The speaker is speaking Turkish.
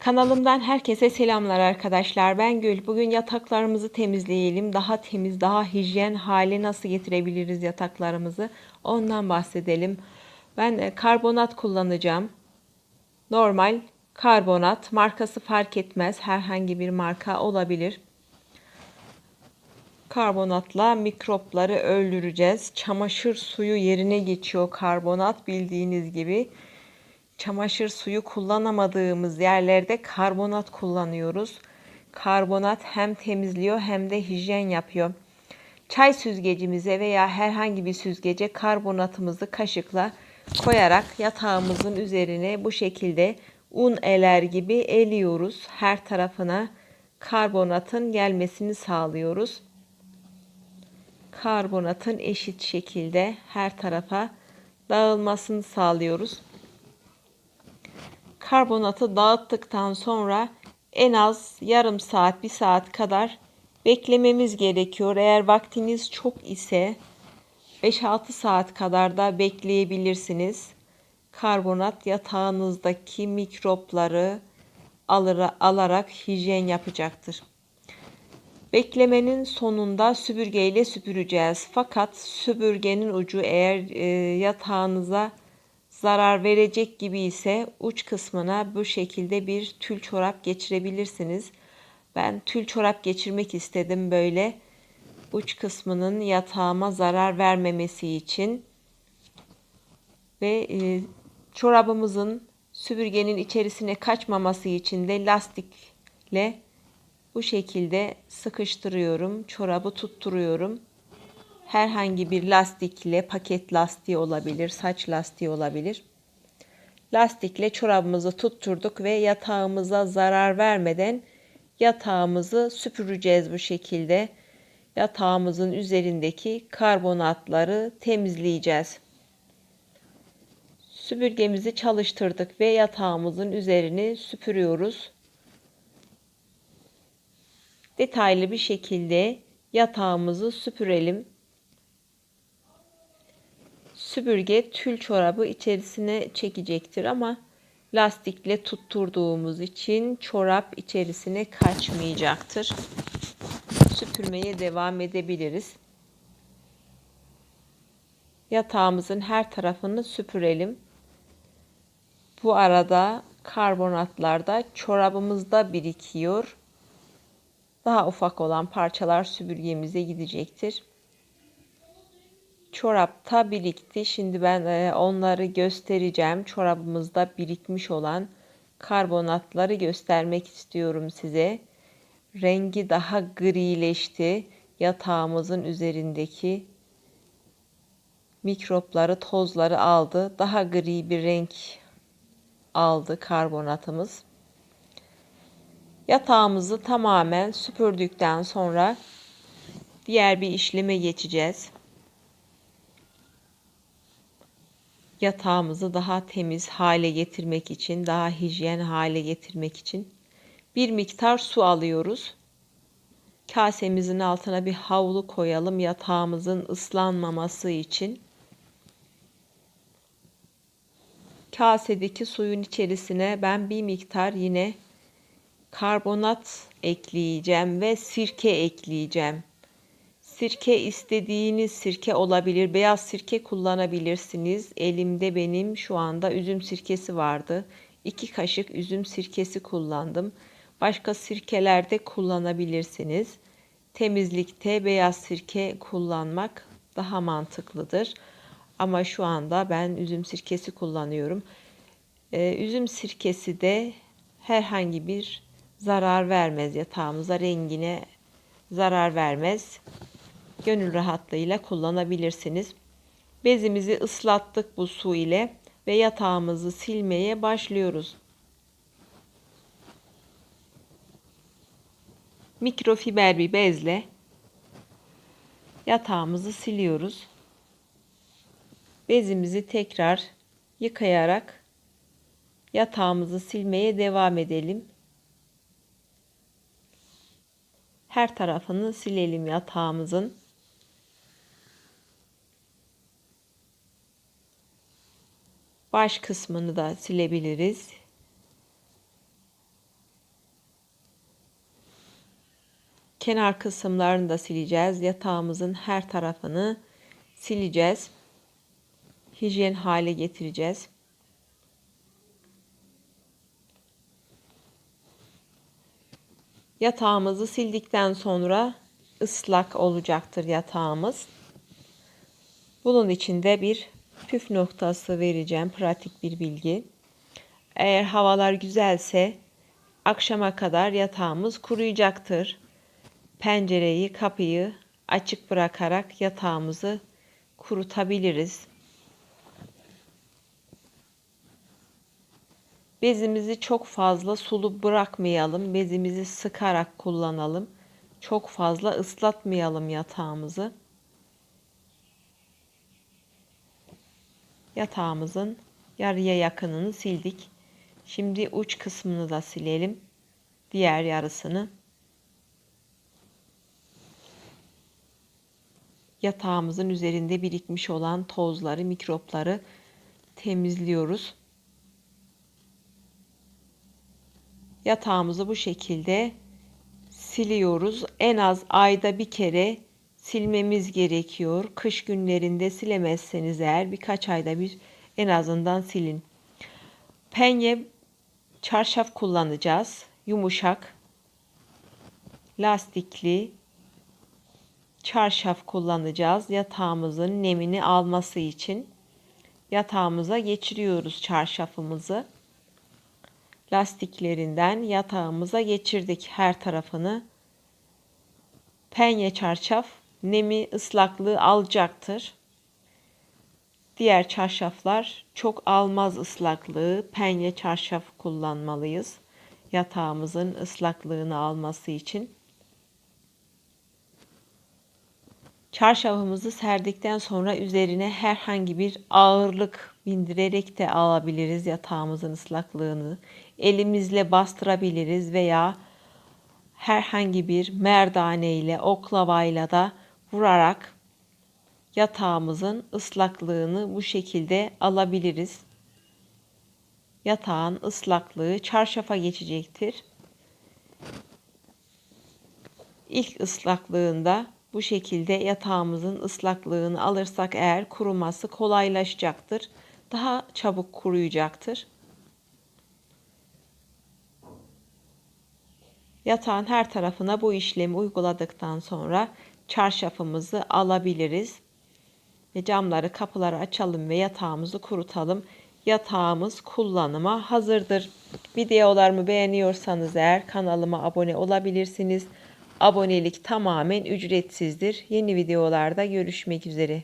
Kanalımdan herkese selamlar arkadaşlar. Ben Gül. Bugün yataklarımızı temizleyelim. Daha temiz, daha hijyen hale nasıl getirebiliriz yataklarımızı? Ondan bahsedelim. Ben karbonat kullanacağım. Normal karbonat. Markası fark etmez. Herhangi bir marka olabilir. Karbonatla mikropları öldüreceğiz. Çamaşır suyu yerine geçiyor karbonat bildiğiniz gibi çamaşır suyu kullanamadığımız yerlerde karbonat kullanıyoruz. Karbonat hem temizliyor hem de hijyen yapıyor. Çay süzgecimize veya herhangi bir süzgece karbonatımızı kaşıkla koyarak yatağımızın üzerine bu şekilde un eler gibi eliyoruz. Her tarafına karbonatın gelmesini sağlıyoruz. Karbonatın eşit şekilde her tarafa dağılmasını sağlıyoruz karbonatı dağıttıktan sonra en az yarım saat, bir saat kadar beklememiz gerekiyor. Eğer vaktiniz çok ise 5-6 saat kadar da bekleyebilirsiniz. Karbonat yatağınızdaki mikropları alarak hijyen yapacaktır. Beklemenin sonunda süpürgeyle süpüreceğiz. Fakat süpürgenin ucu eğer e, yatağınıza zarar verecek gibi ise uç kısmına bu şekilde bir tül çorap geçirebilirsiniz. Ben tül çorap geçirmek istedim böyle uç kısmının yatağıma zarar vermemesi için ve e, çorabımızın süpürgenin içerisine kaçmaması için de lastikle bu şekilde sıkıştırıyorum. Çorabı tutturuyorum herhangi bir lastikle paket lastiği olabilir, saç lastiği olabilir. Lastikle çorabımızı tutturduk ve yatağımıza zarar vermeden yatağımızı süpüreceğiz bu şekilde. Yatağımızın üzerindeki karbonatları temizleyeceğiz. Süpürgemizi çalıştırdık ve yatağımızın üzerini süpürüyoruz. Detaylı bir şekilde yatağımızı süpürelim süpürge tül çorabı içerisine çekecektir ama lastikle tutturduğumuz için çorap içerisine kaçmayacaktır. Süpürmeye devam edebiliriz. Yatağımızın her tarafını süpürelim. Bu arada karbonatlar da çorabımızda birikiyor. Daha ufak olan parçalar süpürgemize gidecektir çorapta birikti. Şimdi ben e, onları göstereceğim. Çorabımızda birikmiş olan karbonatları göstermek istiyorum size. Rengi daha grileşti. Yatağımızın üzerindeki mikropları, tozları aldı. Daha gri bir renk aldı karbonatımız. Yatağımızı tamamen süpürdükten sonra diğer bir işleme geçeceğiz. Yatağımızı daha temiz hale getirmek için, daha hijyen hale getirmek için bir miktar su alıyoruz. Kasemizin altına bir havlu koyalım yatağımızın ıslanmaması için. Kasedeki suyun içerisine ben bir miktar yine karbonat ekleyeceğim ve sirke ekleyeceğim. Sirke istediğiniz sirke olabilir. Beyaz sirke kullanabilirsiniz. Elimde benim şu anda üzüm sirkesi vardı. 2 kaşık üzüm sirkesi kullandım. Başka sirkeler de kullanabilirsiniz. Temizlikte beyaz sirke kullanmak daha mantıklıdır. Ama şu anda ben üzüm sirkesi kullanıyorum. Ee, üzüm sirkesi de herhangi bir zarar vermez yatağımıza, rengine zarar vermez gönül rahatlığıyla kullanabilirsiniz. Bezimizi ıslattık bu su ile ve yatağımızı silmeye başlıyoruz. Mikrofiber bir bezle yatağımızı siliyoruz. Bezimizi tekrar yıkayarak yatağımızı silmeye devam edelim. Her tarafını silelim yatağımızın. Baş kısmını da silebiliriz. Kenar kısımlarını da sileceğiz. Yatağımızın her tarafını sileceğiz. Hijyen hale getireceğiz. Yatağımızı sildikten sonra ıslak olacaktır yatağımız. Bunun için de bir püf noktası vereceğim. Pratik bir bilgi. Eğer havalar güzelse akşama kadar yatağımız kuruyacaktır. Pencereyi, kapıyı açık bırakarak yatağımızı kurutabiliriz. Bezimizi çok fazla sulu bırakmayalım. Bezimizi sıkarak kullanalım. Çok fazla ıslatmayalım yatağımızı. Yatağımızın yarıya yakınını sildik. Şimdi uç kısmını da silelim. Diğer yarısını. Yatağımızın üzerinde birikmiş olan tozları, mikropları temizliyoruz. Yatağımızı bu şekilde siliyoruz. En az ayda bir kere silmemiz gerekiyor. Kış günlerinde silemezseniz eğer birkaç ayda bir en azından silin. Penye çarşaf kullanacağız. Yumuşak, lastikli çarşaf kullanacağız. Yatağımızın nemini alması için yatağımıza geçiriyoruz çarşafımızı. Lastiklerinden yatağımıza geçirdik her tarafını. Penye çarşaf nemi ıslaklığı alacaktır. Diğer çarşaflar çok almaz ıslaklığı. Penye çarşaf kullanmalıyız. Yatağımızın ıslaklığını alması için. Çarşafımızı serdikten sonra üzerine herhangi bir ağırlık bindirerek de alabiliriz yatağımızın ıslaklığını. Elimizle bastırabiliriz veya herhangi bir merdane ile oklavayla da vurarak yatağımızın ıslaklığını bu şekilde alabiliriz. Yatağın ıslaklığı çarşafa geçecektir. İlk ıslaklığında bu şekilde yatağımızın ıslaklığını alırsak eğer kuruması kolaylaşacaktır. Daha çabuk kuruyacaktır. Yatağın her tarafına bu işlemi uyguladıktan sonra çarşafımızı alabiliriz. Ve camları, kapıları açalım ve yatağımızı kurutalım. Yatağımız kullanıma hazırdır. Videolarımı beğeniyorsanız eğer kanalıma abone olabilirsiniz. Abonelik tamamen ücretsizdir. Yeni videolarda görüşmek üzere.